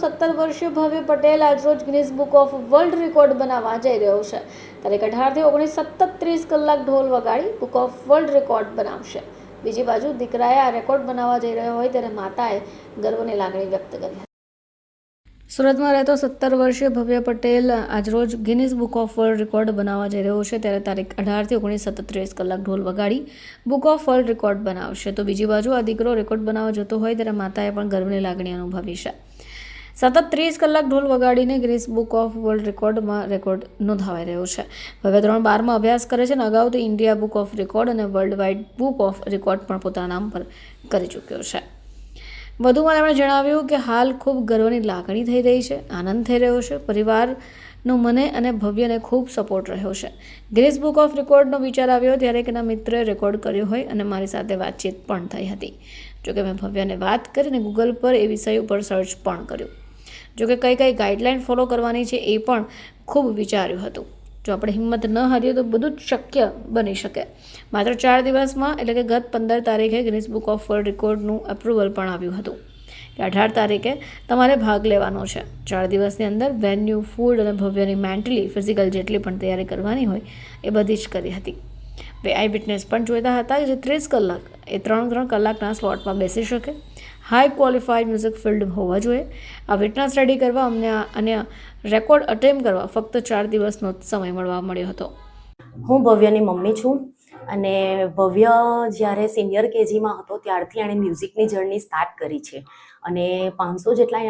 સત્તર વર્ષીય ભવ્ય પટેલ આજરોજ Guinness book of world record બનાવવા જઈ રહ્યો છે. તારીખ અઢારથી ઓગણીસ સતત ત્રીસ કલાક ઢોલ વગાડી બુક ઓફ વર્લ્ડ રેકોર્ડ બનાવશે. બીજી બાજુ દીકરાએ આ રેકોર્ડ બનાવવા જઈ રહ્યો હોય ત્યારે માતાએ ગર્વની લાગણી વ્યક્ત કરી સુરતમાં રહેતો સત્તર વર્ષીય ભવ્ય પટેલ આજરોજ Guinness book of world record બનાવવા જઈ રહ્યો છે ત્યારે તારીખ અઢારથી ઓગણીસ સતત ત્રીસ કલાક ઢોલ વગાડી બુક ઓફ વર્લ્ડ રેકોર્ડ બનાવશે. તો બીજી બાજુ આ દીકરો રેકોર્ડ બનાવવા જતો હોય ત્યારે માતાએ પણ ગર્વની લાગણી અનુભવી છે. સતત ત્રીસ કલાક ઢોલ વગાડીને ગ્રીસ બુક ઓફ વર્લ્ડ રેકોર્ડમાં રેકોર્ડ નોંધાવાઈ રહ્યો છે. હવે ધોરણ બારમાં અભ્યાસ કરે છે અને અગાઉ તે ઇન્ડિયા બુક ઓફ રેકોર્ડ અને world wide book of record પણ પોતાના નામ પર કરી ચૂક્યો છે. વધુમાં તેમણે જણાવ્યું કે હાલ ખૂબ ગર્વની લાગણી થઈ રહી છે, આનંદ થઈ રહ્યો છે, પરિવારનો મને અને ભવ્યને ખૂબ સપોર્ટ રહ્યો છે. ગ્રીસ બુક ઓફ રેકોર્ડનો વિચાર આવ્યો ત્યારે કે એના મિત્રએ રેકોર્ડ કર્યો હોય અને મારી સાથે વાતચીત પણ થઈ હતી. જોકે મેં ભવ્યને વાત કરીને ગૂગલ પર એ વિષય ઉપર સર્ચ પણ કર્યું. જોકે કઈ કઈ ગાઈડલાઇન ફોલો કરવાની છે એ પણ ખૂબ વિચાર્યું હતું. જો આપણે હિંમત ન હારીએ તો બધું જ શક્ય બની શકે. માત્ર ચાર દિવસમાં એટલે કે ગત પંદર તારીખે ગિનિસ બુક ઓફ વર્લ્ડ રેકોર્ડનું એપ્રુવલ પણ આવ્યું હતું. કે અઢાર તારીખે તમારે ભાગ લેવાનો છે. ચાર દિવસની અંદર વેન્યુ ફૂડ અને ભવ્યની મેન્ટલી ફિઝિકલ જેટલી પણ તૈયારી કરવાની હોય એ બધી જ કરી હતી. આઈ વિટનેસ પણ જોઈતા હતા જે ત્રીસ કલાક, એ ત્રણ ત્રણ કલાકના સ્લોટમાં બેસી શકે. હાઈ ક્વોલિફાઈડ મ્યુઝિક ફિલ્ડ હોવા જોઈએ. આ વિટનેસ રેડી કરવા અમને અને રેકોર્ડ અટેમ્પ કરવા ફક્ત ચાર દિવસનો સમય મળવા મળ્યો હતો. હું ભવ્યની મમ્મી છું અને ભવ્ય જ્યારે સિનિયર કેજીમાં હતો ત્યારથી એણે મ્યુઝિકની જર્ની સ્ટાર્ટ કરી છે. અને પાંચસો જેટલા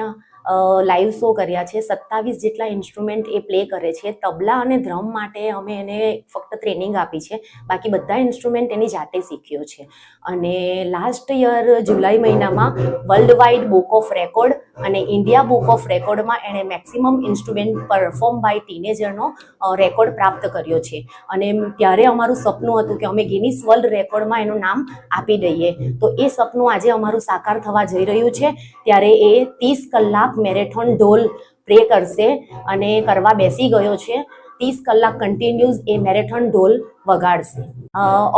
લાઈવ શો કર્યા છે. સત્તાવીસ જેટલા ઇન્સ્ટ્રુમેન્ટ એ પ્લે કરે છે. તબલા અને ધ્રમ માટે અમે એને ફક્ત ટ્રેનિંગ આપી છે. બાકી બધા ઇન્સ્ટ્રુમેન્ટ એની જાતે શીખ્યો છે. અને લાસ્ટ યર જુલાઈ મહિનામાં world wide book of record અને ઇન્ડિયા બુક ઓફ રેકોર્ડમાં એણે મેક્સિમમ ઇન્સ્ટ્રુમેન્ટ પરફોર્મ બાય ટીનેજરનો રેકોર્ડ પ્રાપ્ત કર્યો છે. અને ત્યારે અમારું સપનું હતું કે અમે ગિનિસ વર્લ્ડ રેકોર્ડમાં એનું નામ આપી દઈએ. તો એ સપનું આજે અમારું સાકાર થવા જઈ રહ્યું છે. ત્યારે એ ત્રીસ કલાક મેરેથોન ઢોલ પ્રે કરશે અને કરવા બેસી ગયો છે. ત્રીસ કલાક કન્ટિન્યુઝ એ મેરેથોન ઢોલ વગાડશે.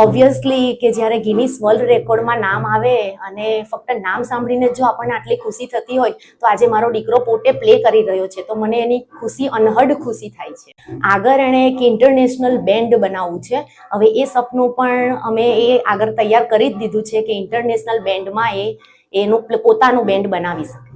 ઓબ્વિયસલી કે જ્યારે ગિનિસ વર્લ્ડ રેકોર્ડમાં નામ આવે અને ફક્ત નામ સાંભળીને જો આપણને આટલી ખુશી થતી હોય, તો આજે મારો દીકરો પોતે પ્લે કરી રહ્યો છે. તો મને એની ખુશી, અનહદ ખુશી થાય છે. આગળ એણે એક ઇન્ટરનેશનલ બેન્ડ બનાવવું છે. હવે એ સપનું પણ અમે એ આગળ તૈયાર કરી જ દીધું છે કે ઇન્ટરનેશનલ બેન્ડમાં એ, એનું, પોતાનું બેન્ડ બનાવી શકે.